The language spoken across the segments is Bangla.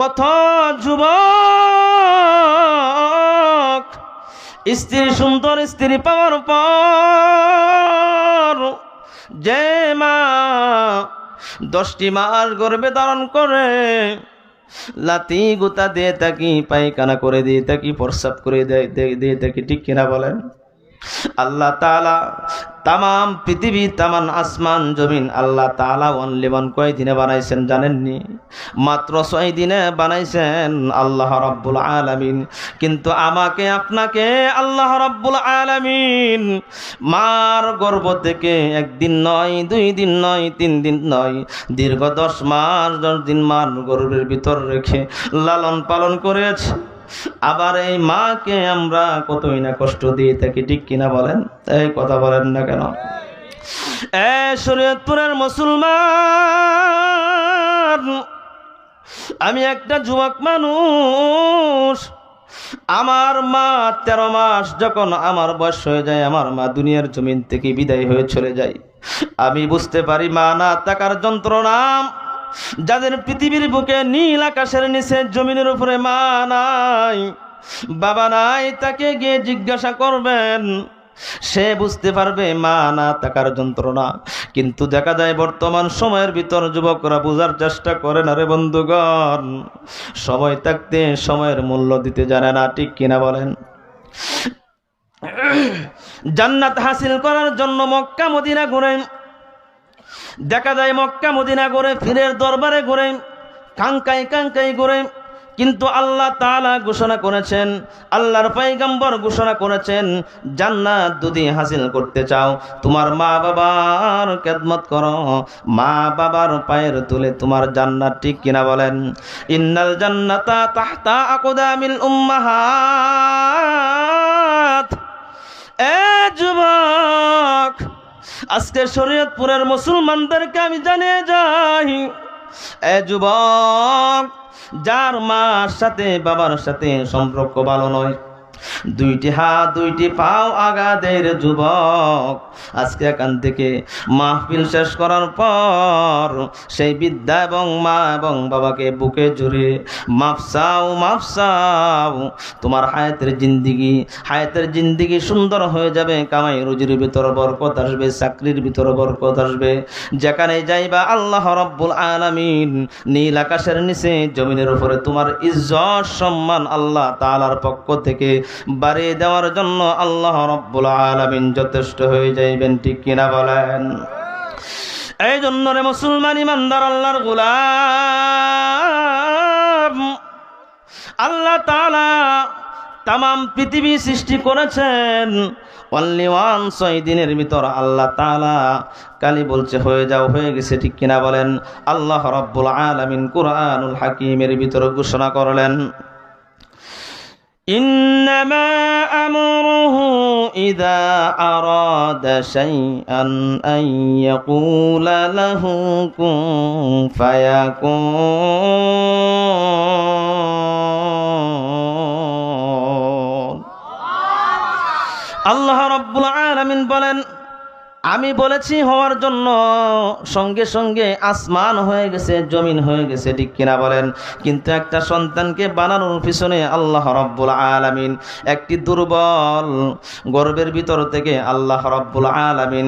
কত যুবক। স্ত্রী সুন্দর, স্ত্রী পাওয়ার পর যে মা দশটি মাস গর্ভে ধারণ করে, লাতি গুতা দিয়ে থাকি পায়খানা করে দিয়ে থাকি প্রস্রাব করে দিয়ে থাকি ঠিক কিনা বলেন? আল্লাহ তালা তামাম পৃথিবী তামান আসমান, জমিন আল্লাহ তালা অনলি ওয়ান কয় দিনে বানাইছেন জানেননি? মাত্র ছয় দিনে বানাইছেন আল্লাহ রব্বুল আলামিন। কিন্তু আমাকে, আপনাকে আল্লাহ রব্বুল আলামিন মার গর্ভ থেকে একদিন নয়, দুই দিন নয়, তিন দিন নয়, দীর্ঘ দশ মাস, দশ দিন মার গর্ভের ভিতর রেখে লালন পালন করেছে। আবার এই মাকে আমরা কতই না কষ্ট দিয়ে থাকি ঠিক কিনা বলেন? এই কথা বলেন না কেন? এ শরীয়তপুরের মুসলমান, আমি একটা যুবক মানুষ, আমার মা তেরো মাস যখন আমার বয়স হয়ে যায়, আমার মা দুনিয়ার জমিন থেকে বিদায় হয়ে চলে যায়। আমি বুঝতে পারি মা না থাকার যন্ত্রণা যাদের পৃথিবীর বুকে নীল আকাশের নিচে জমিনের উপরে মা নাই, বাবা নাই, তাকে গিয়ে জিজ্ঞাসা করবেন। সে বুঝতে পারবে মা না থাকার যন্ত্রণা। কিন্তু দেখা যায় বর্তমান সময়ের ভিতর যুবকরা বোঝার চেষ্টা করে না রে বন্ধুগণ। সময় থাকতে সময়ের মূল্য দিতে জানে না, ঠিক কিনা বলেন? জান্নাত হাসিল করার জন্য মক্কা মদিনা ঘুরেন দেখা যায় মক্কা, মদিনা করে ফিরের দরবারে ঘুরে কাঙ্কাই কাঙ্কাই ঘুরে। কিন্তু আল্লাহ তালা ঘোষণা করেছেন, আল্লাহর পাইগাম্বর ঘোষণা করেছেন, জান্নাত যদি হাসিল করতে চাও, তোমার মা বাবার খেদমত করো। মা বাবার পায়ের তুলে তোমার জান্নাত ঠিক কিনা বলেন। ইন্নাল জান্নাতা তাহতা আকদামিল উম্মাহাত। এ যুবক আজকে শরীয়তপুরের মুসলমানদেরকে আমি জানিয়ে যাই, এ যুবক, যার মার সাথে বাবার সাথে সম্পর্ক ভালো নয়। দুইটি হাত, দুইটি পাও আগাদের যুবক। আজকে এখান থেকে মাহফিল শেষ করার পর সেই বিদ্যা এবং মা এবং বাবাকে বুকে জুড়ে মাফসাও মাফসাও তোমার হায়াতের জিন্দিগি হায়াতের জিন্দিগি সুন্দর হয়ে যাবে, কামাই রুজির ভিতর বরকত আসবে, চাকরির ভিতর বরকত আসবে। যেখানে যাইবা আল্লাহ রব্বুল আলামিন, নীল আকাশের নিচে, জমিনের উপরে তোমার ইজ্জত, সম্মান আল্লাহ তাআলার পক্ষ থেকে বাড়িয়ে দেওয়ার জন্য আল্লাহ রব্বুল আলামিন যথেষ্ট হয়ে যাইবেন, ঠিক কিনা বলেন? এই জন্য রে মুসলমান ইমানদার, আল্লাহর গোলাম। আল্লাহ তালা তামাম পৃথিবী সৃষ্টি করেছেন। অনলি ওয়ান ছয় দিনের ভিতর আল্লাহ তালা কালি বলছে, হয়ে যাও, হয়ে গেছে, ঠিক কিনা বলেন? আল্লাহ রব্বুল আলামিন কুরআনুল হাকিমের ভিতর ঘোষণা করলেন। إنما أمره إذا أراد شيئا أن يقول له كن فيكون الله رب العالمين بلن আমি বলেছি হওয়ার জন্য সঙ্গে সঙ্গে আসমান হয়ে গেছে, জমিন হয়ে গেছে, ঠিক কিনা বলেন? কিন্তু একটা সন্তানকে বানানোর পিছনে আল্লাহ রব্বুল আলামিন, একটি দুর্বল গর্বের ভিতর থেকে আল্লাহ রব্বুল আলামিন,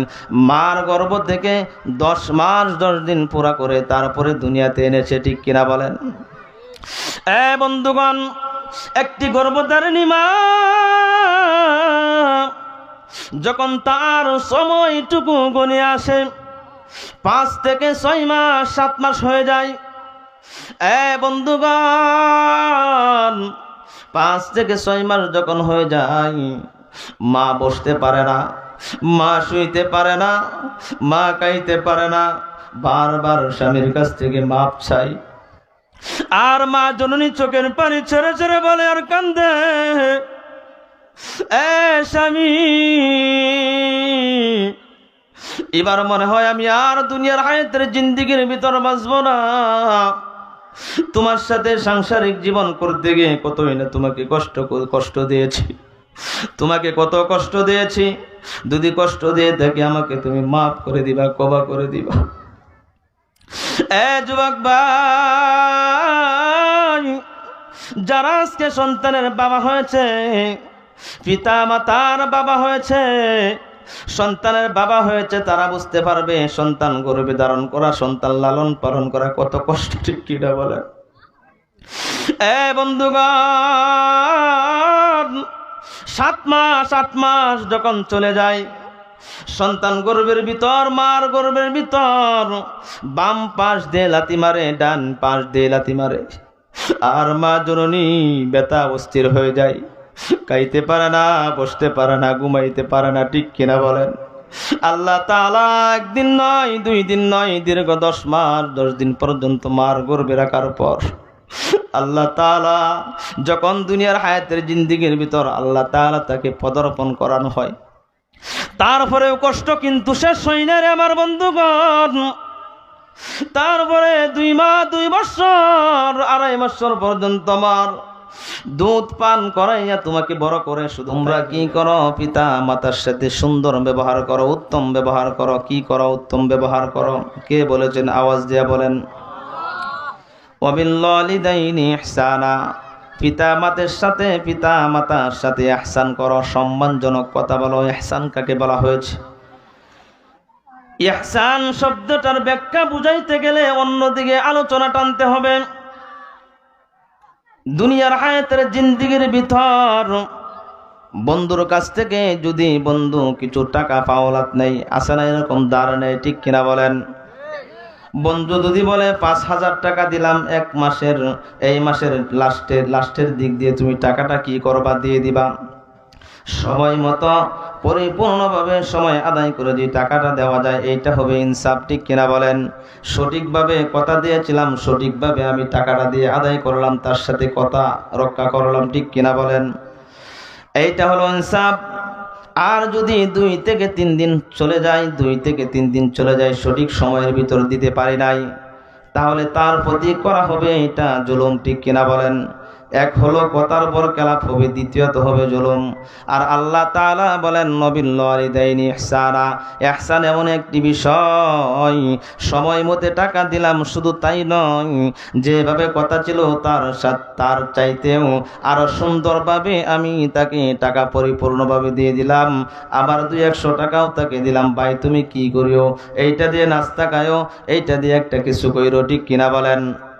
মার গর্ভ থেকে দশ মাস, দশ দিন পুরা করে তারপরে দুনিয়াতে এনেছে, ঠিক কিনা বলেন? এ বন্ধুগণ, একটি গর্ভধারিণী মা যখন তার সময়টুকু গনে আসে, পাঁচ থেকে ছয় মাস, সাত মাস হয়ে যায়। এ বন্ধুগণ, পাঁচ থেকে ছয় মাস যখন হয়ে যায়, মা বসতে পারে না, মা শুইতে পারে না, মা খাইতে পারে না। বারবার স্বামীর কাছ থেকে মাপ চাই। আর মা জননী চোখের পানি ছেড়ে ছেড়ে বলে, আর কান্দে? স্বামী, এবার মনে হয় আমি আর দুনিয়ার হায়াতের জিন্দিগির ভিতর বাঁচবো না। তোমার সাথে সাংসারিক জীবন করতে গিয়ে কতই না তোমাকে কষ্ট কষ্ট দিয়েছি। তোমাকে কত কষ্ট দিয়েছি। যদি কষ্ট দিয়ে থাকি আমাকে তুমি মাফ করে দিবা কবা করে দিবা। এ যুবক ভাই, যারা আজকে সন্তানের বাবা হয়েছে পিতা মাতার বাবা হয়েছে, সন্তানের বাবা হয়েছে, তারা বুঝতে পারবে সন্তান গর্ভে ধারণ করা, সন্তান লালন পালন করা কত কষ্ট, ঠিক কিনা বলে? এ বন্ধুগণ, সাত মাস, আট মাস যখন চলে যায়, সন্তান গর্ভের ভিতর, মার গর্ভের ভিতর, বাম পাশ দিয়ে লাতি মারে, ডান পাশ দিয়ে লাতি মারে, আর মা জননী ব্যথা অস্থির হয়ে যায়। খাইতে পারে না, বসতে পারে না, ঘুমাইতে পারে না, ঠিক কিনা বলেন? আল্লাহ তাআলা একদিন নয়, দুই দিন নয়, দীর্ঘ দশ মাস, দশ দিন পর্যন্ত মার গর্বে রাখার পর আল্লাহ তাআলা যখন দুনিয়ার হায়াতের জিন্দিগির ভিতর আল্লাহ তাআলা তাকে পদার্পণ করানো হয়। তারপরেও কষ্ট কিন্তু শেষ হয় না রে আমার বন্ধুগণ। তারপরে দুই মাস, দুই বছর, আড়াই বছর পর্যন্ত আমার দুধ পান করাইয়া তোমাকে বড় করে, শুধু তোমরা কি করো? পিতা মাতার সাথে সুন্দর ব্যবহার করো, উত্তম ব্যবহার করো। কি করো? উত্তম ব্যবহার করো। কে বলেছেন? আওয়াজ দিয়া বলেন। পিতা মাতার সাথে, পিতা মাতার সাথে ইহসান করো। সম্মানজনক কথা বলো। ইহসান কাকে বলা হয়েছে? ইহসান শব্দটার ব্যাখ্যা বুঝাইতে গেলে অন্যদিকে আলোচনা টানতে হবে। দুনিয়ার হায়াতের জিন্দিগির ভিতর। বন্ধুর কাছ থেকে যদি বন্ধু কিছু টাকা পাওয়ালাত নেই আসে না এরকম দাঁড় নেই, ঠিক কিনা বলেন? বন্ধু যদি বলে, পাঁচ হাজার টাকা দিলাম এক মাসের, এই মাসের লাস্টের লাস্টের দিক দিয়ে তুমি টাকাটা কি করবা, দিয়ে দিবা। সময় মতো পরিপূর্ণভাবে সময় আদায় করে যদি টাকাটা দেওয়া যায়, এইটা হবে ইনসাফ, ঠিক কিনা বলেন? সঠিকভাবে কথা দিয়েছিলাম, সঠিকভাবে আমি টাকাটা দিয়ে আদায় করলাম, তার সাথে কথা রক্ষা করলাম, ঠিক কিনা বলেন? এইটা হলো ইনসাফ। আর যদি দুই থেকে তিন দিন চলে যায়, দুই থেকে তিন দিন চলে যায়, সঠিক সময়ের ভিতর দিতে পারি নাই, তাহলে তার প্রতি করা হবে এটা জুলুম, ঠিক কিনা বলেন? এক হলো কথার পর কেলাপ হবে, দ্বিতীয়ত হবে জুলুম। আর আল্লাহ তাআলা বলেন নবিল্লাইনি ইহসানা। ইহসান এমন একটি বিষয়, সময় মতে টাকা দিলাম, শুধু তাই নয়, যেভাবে কথা ছিল তার তার চাইতেও আরও সুন্দরভাবে আমি তাকে টাকা পরিপূর্ণভাবে দিয়ে দিলাম। আবার দুই একশো টাকাও তাকে দিলাম। ভাই, তুমি কি করিও? এইটা দিয়ে নাস্তা খায়ও এইটা দিয়ে একটা কিছু কইরো, ঠিক কিনা বলেন?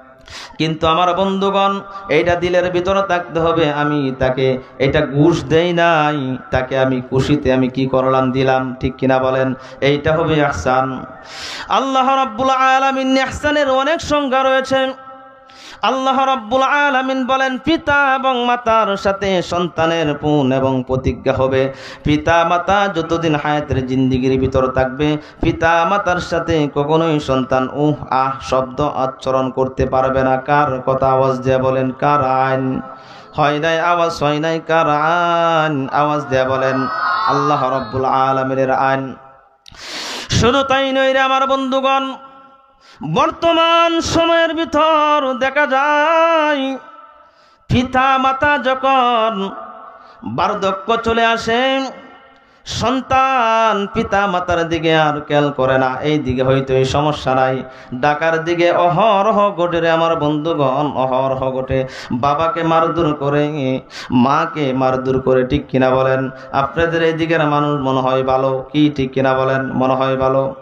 কিন্তু আমার বন্ধুগণ, এইটা দিলের ভিতরে থাকতে হবে। আমি তাকে এটা ঘুষ দেই নাই, তাকে আমি খুশিতে আমি কি করলাম দিলাম, ঠিক কিনা বলেন? এইটা হবে আহসান আল্লাহ রাব্বুল আলামিন ইহসানের অনেক সংজ্ঞা রয়েছে। আল্লাহ রাব্বুল আলামিন বলেন, পিতা এবং মাতার সাথে সন্তানের পুন এবং প্রতিজ্ঞা হবে। পিতা, মাতা যতদিন হায়াতের জিন্দিগির ভিতর থাকবে, পিতা, মাতার সাথে কখনোই সন্তান উহ, আহ, শব্দ আচরণ করতে পারবে না। কার কথা আওয়াজ দিয়ে বলেন, কার আইন? হয় নাই আওয়াজ, হয় নাই কার আইন? আওয়াজ দিয়ে বলেন, আল্লাহ রব্বুল আলমিনের আইন। শুধু তাই নইরে আমার বন্ধুগণ বর্তমান সময়ের ভিতর দেখা যায় পিতা মাতা যখন বার্ধক্য চলে আসে, সন্তান পিতা মাতার দিকে আর খেয়াল করে না। এই দিকে হয়তো এই সমস্যা নাই। ডাকার দিকে অহরহ ঘটে রে আমার বন্ধুগণ, অহরহ ঘটে। বাবাকে মারধর করে, মাকে মারধর করে ঠিক কিনা বলেন? আপনাদের এই দিকের মানুষ মনে হয় ভালো? কি ঠিক কিনা বলেন? মনে হয় ভালো?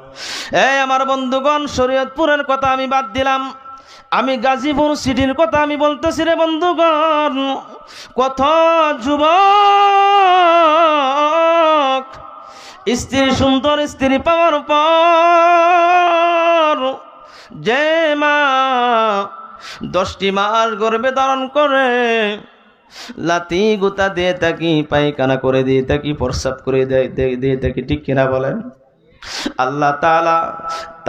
এই আমার বন্ধুগণ, শরীয়তপুরের কথা আমি বাদ দিলাম। আমি গাজীপুর সিটির কথা আমি বলতেছি রে বন্ধুগণ। কত যুবক, স্ত্রী সুন্দর, স্ত্রী পাওয়ার পর যে মা দশটি মাস গর্বে ধারণ করে, লাতি গুতা দিয়ে থাকি পায়খানা করে দিয়ে থাকি প্রস্রাব করে দিয়ে থাকি ঠিক কিনা বলেন? আল্লাহ তালা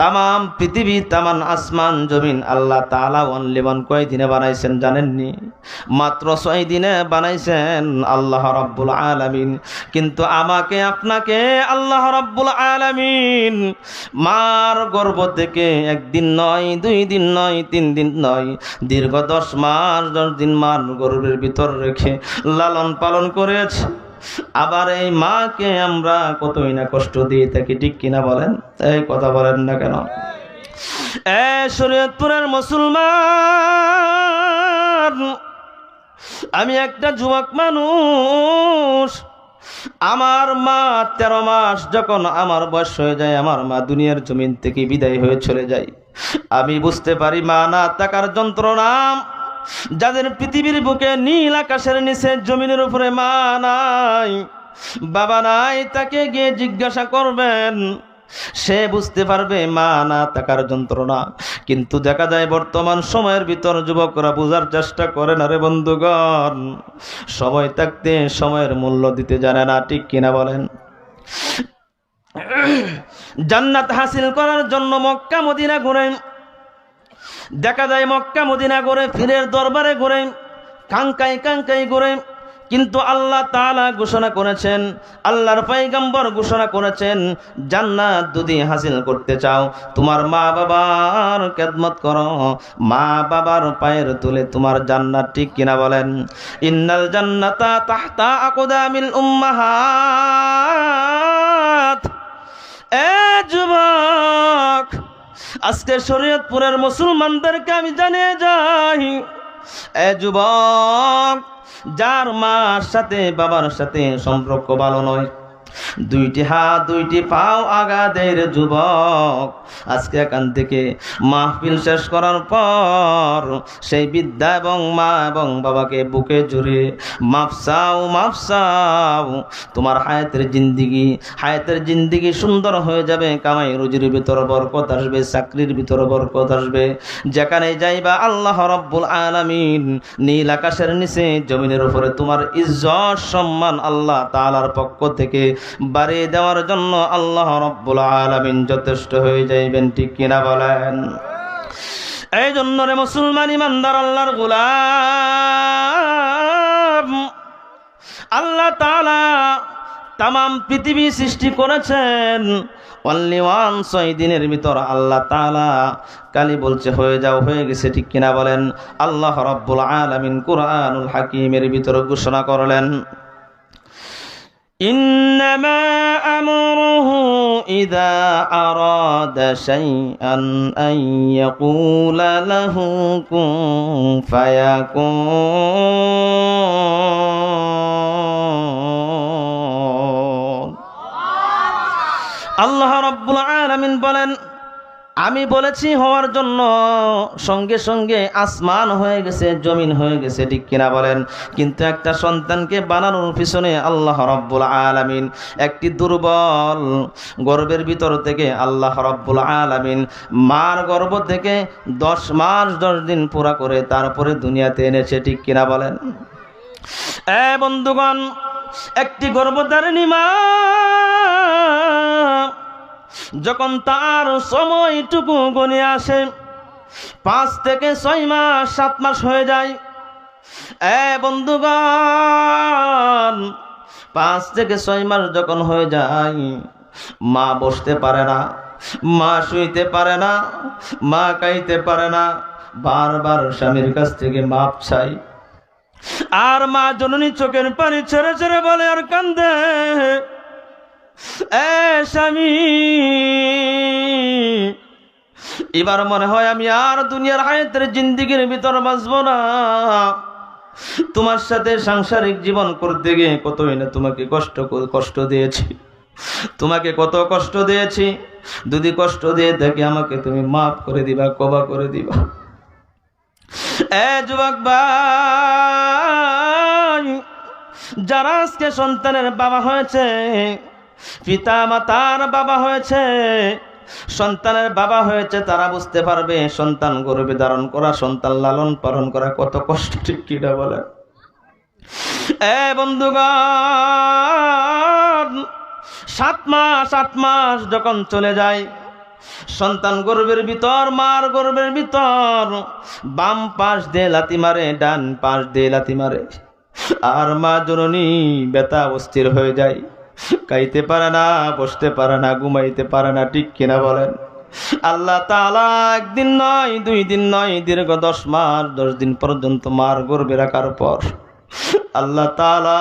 তামাম পৃথিবী তামান আসমান, জমিন আল্লাহ তালা অনলি ওয়ান কয় দিনে বানাইছেন জানেননি? মাত্র ছয় দিনে বানাইছেন আল্লাহ রব্বুল আলামিন। কিন্তু আমাকে, আপনাকে আল্লাহ রব্বুল আলামিন মার গর্ভ থেকে একদিন নয়, দুই দিন নয়, তিন দিন নয়, দীর্ঘ দশ মাস, দশ দিন মার গর্ভের ভিতর রেখে লালন পালন করেছে। আবার এই মাকে আমরা কতই না কষ্ট দিয়ে থাকি ঠিক কিনা বলেন? এই কথা বলেন না কেন? এ শরীয়তপুরের মুসলমান, আমি একটা যুবক মানুষ। আমার মা তেরো মাস যখন আমার বয়স হয়ে যায়, আমার মা দুনিয়ার জমিন থেকে বিদায় হয়ে চলে যায়। আমি বুঝতে পারি মা না থাকার যন্ত্রণা যাদের পৃথিবীর বুকে নীল আকাশের নিচে জমিনের উপরে মা নাই, বাবা নাই, তাকে গিয়ে জিজ্ঞাসা করবেন। সে বুঝতে পারবে মা না থাকার যন্ত্রণা। কিন্তু দেখা যায় বর্তমান সময়ের ভিতর যুবকরা বোঝার চেষ্টা করে না রে বন্ধুগণ। সময় থাকতে সময়ের মূল্য দিতে জানে না, ঠিক কিনা বলেন? জান্নাত হাসিল করার জন্য মক্কা, মদিনা ঘুরেন দেখা যায় মক্কা, মদিনা ঘুরে, ফিরের দরবারে ঘুরে কাঙ্কাই কাঙ্কাই ঘুরে। কিন্তু আল্লাহ তাআলা ঘোষণা করেছেন, আল্লাহর পাইগাম্বর ঘোষণা করেছেন, জান্নাত যদি হাসিল করতে চাও, তোমার মা বাবার খেদমত করো। মা বাবার পায়ের তুলে তোমার জান্নাত ঠিক কিনা বলেন? ইন্নাল জান্নাতা তাহতা আকদামিল উম্মাহাত। এ যুবক আজকে শরীয়তপুরের মুসলমানদেরকে আমি জানিয়ে যাই, এ যুবক, যার মার সাথে বাবার সাথে সম্পর্ক ভালো নয়। দুইটি হাত, দুইটি পাও আগাদের যুবক। আজকে এখান থেকে মাহফিল শেষ করার পর সেই বিদ্যা এবং মা এবং বাবাকে বুকে জুড়ে মাফসাও মাফসাও তোমার হায়াতের জিন্দিগি হায়াতের জিন্দিগি সুন্দর হয়ে যাবে, কামাই রুজির ভিতর বরকত আসবে, চাকরির ভিতর বরকত আসবে। যেখানে যাইবা আল্লাহ রব্বুল আলামিন, নীল আকাশের নিচে, জমিনের উপরে তোমার ইজ্জত, সম্মান আল্লাহ তাআলার পক্ষ থেকে বাড়িয়ে দেওয়ার জন্য আল্লাহ রব্বুল আলামিন যথেষ্ট হয়ে যাইবেন, ঠিক কিনা বলেন? এই জন্য রে মুসলমান ইমানদার, আল্লাহর গোলাম। আল্লাহ তালা তাম পৃথিবী সৃষ্টি করেছেন। অনলি ওয়ান ছয় দিনের ভিতর আল্লাহ তালা কালি বলছে, হয়ে যাও, হয়ে গেছে, ঠিক কিনা বলেন? আল্লাহ রব্বুল আলামিন কুরআনুল হাকিমের ভিতর ঘোষণা করলেন। إنما أمره إذا أراد شيئا أن يقول له كن فيكون الله رب العالمين بلن আমি বলেছি হওয়ার জন্য সঙ্গে সঙ্গে আসমান হয়ে গেছে, জমিন হয়ে গেছে, ঠিক কিনা বলেন? কিন্তু একটা সন্তানকে বানানোর পিছনে আল্লাহ রব্বুল আলামিন, একটি দুর্বল গর্বের ভিতর থেকে আল্লাহ রব্বুল আলামিন, মার গর্ভ থেকে দশ মাস, দশ দিন পুরা করে তারপরে দুনিয়াতে এনেছে, ঠিক কিনা বলেন? এ বন্ধুগণ, একটি গর্ভধারিণী মা যখন তার সময়টুকু গনে আসে, পাঁচ থেকে ছয় মাস, সাত মাস হয়ে যায়। এ বন্ধুগণ, পাঁচ থেকে ছয় মাস যখন হয়ে যায়, মা বসতে পারে না, মা শুইতে পারে না, মা খাইতে পারে না, বারবার স্বামীর কাছ থেকে মাপ চাই। আর মা জননী চোখের পানি ছেড়ে ছেড়ে বলে, আর কান্দে? স্বামী, এবার মনে হয় আমি আর দুনিয়ার হায়াতের জিন্দিগির ভিতর বাঁচব না। তোমার সাথে সাংসারিক জীবন করতে গিয়ে কতই না তোমাকে কষ্ট কষ্ট দিয়েছি। তোমাকে কত কষ্ট দিয়েছি। যদি কষ্ট দিয়ে থাকি আমাকে তুমি মাফ করে দিবা কবা করে দিবা। এ যুবক ভাই, যারা আজকে সন্তানের বাবা হয়েছে পিতা মাতার বাবা হয়েছে, সন্তানের বাবা হয়েছে, তারা বুঝতে পারবে সন্তান গর্ভে ধারণ করা, সন্তান লালন পালন করা কত কষ্ট, ঠিক কিনা বলে? এ বন্ধুগণ, সাত মাস, আট মাস যখন চলে যায়, সন্তান গর্ভের ভিতর, মার গর্ভের ভিতর, বাম পাশ দিয়ে লাতি মারে, ডান পাশ দিয়ে লাতি মারে, আর মা জননী বেতা অস্থির হয়ে যায়। খাইতে পারে না, বসতে পারে না, ঘুমাইতে পারে না, ঠিক কিনা বলেন? আল্লাহ তাআলা একদিন নয়, দুই দিন নয়, দীর্ঘ দশ মাস, দশ দিন পর্যন্ত মার গর্বে রাখার পর আল্লাহ তাআলা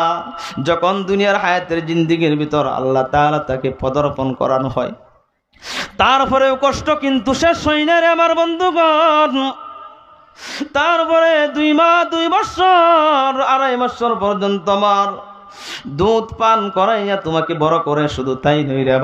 যখন দুনিয়ার হায়াতের জিন্দিগির ভিতর আল্লাহ তাআলা তাকে পদার্পণ করানো হয়, তারপরেও কষ্ট কিন্তু শেষ হয় না রে আমার বন্ধুগণ। তারপরে দুই মা দুই বছর, আড়াই বছর পর্যন্ত আমার দুধ পান করাইয়া তোমাকে বড় করে শুধু তাই নই রে